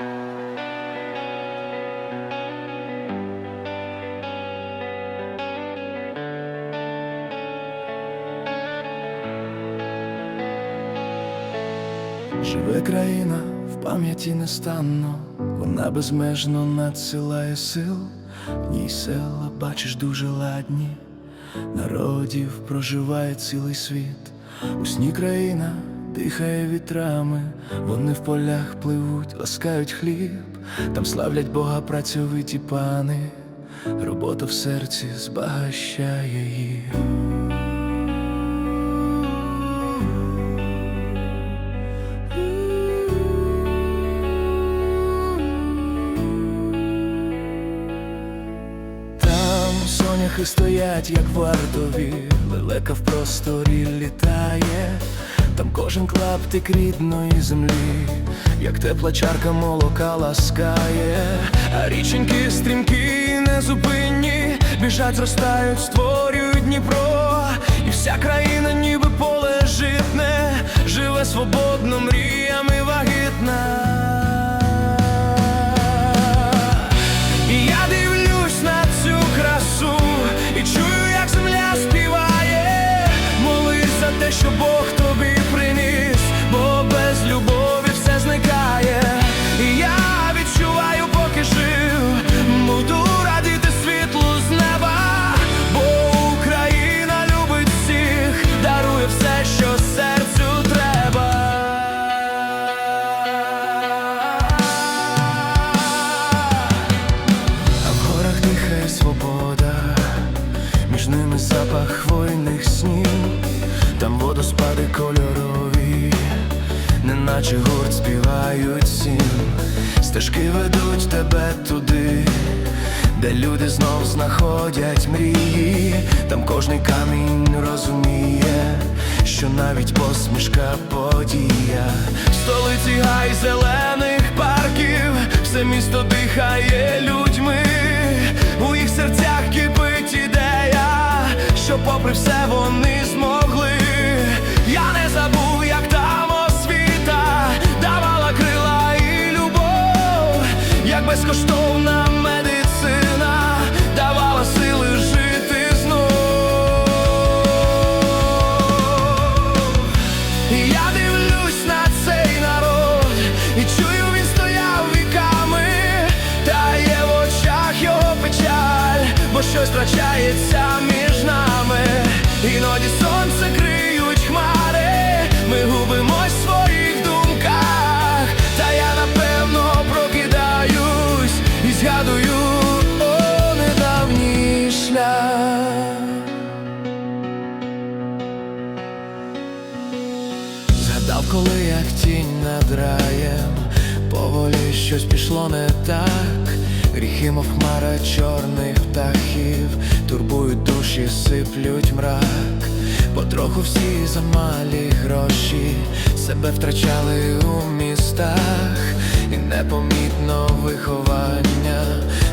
Живе країна в пам'яті нестанно, вона безмежно надсилає сил, в ній села бачиш дуже ладні, народів проживає цілий світ, у сні країна дихає вітрами, вони в полях пливуть, ласкають хліб, там славлять Бога працьовиті пани, робота в серці збагащає їх. Соняхи стоять, як вартові, лелека в просторі літає, там кожен клаптик рідної землі, як тепла чарка молока ласкає, а річеньки стрімкі незупинні, біжать, зростають, створюють Дніпро, і вся країна, ніби поле житне, живе свободно, мріями вагітна. Між запах хвойних снів, там водоспади кольорові, неначе гурт співають сім, стежки ведуть тебе туди, де люди знов знаходять мрії, там кожний камінь розуміє, що навіть посмішка подія, в столиці гай зелених парків, все місто дихає все вони змогли. Я не забув, як там освіта давала крила і любов, як безкоштовна медицина давала сили жити знов. І я дивлюсь на цей народ і чую, він стояв віками, та є в очах його печаль, бо щось втрачається між. Іноді сонце криють хмари, ми губимось в своїх думках, та я напевно прокидаюсь і згадую о недавній шлях. Згадав, коли як тінь над раєм, поволі щось пішло не так, гріхи, мов хмара чорних птахів, турбують душі, сиплють мрак, потроху всі замалі гроші, себе втрачали у містах, і непомітно виховання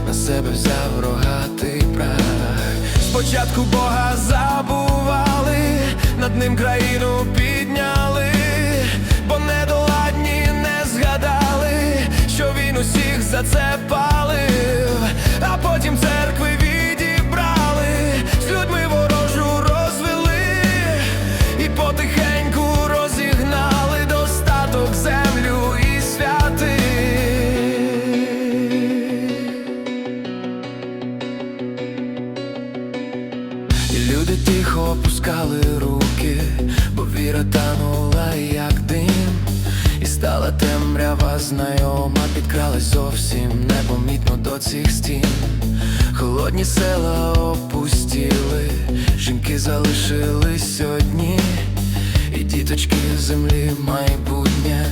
на себе взяв рогатий прах. Спочатку Бога забували, над ним країну підняли, бо недоладні не згадали, що він усіх за це палив, а потім церкви люди тихо опускали руки, бо віра танула, як дим, і стала темрява знайома, підкралась зовсім непомітно до цих стін. Холодні села опустіли, жінки залишились одні, і діточки землі майбутнє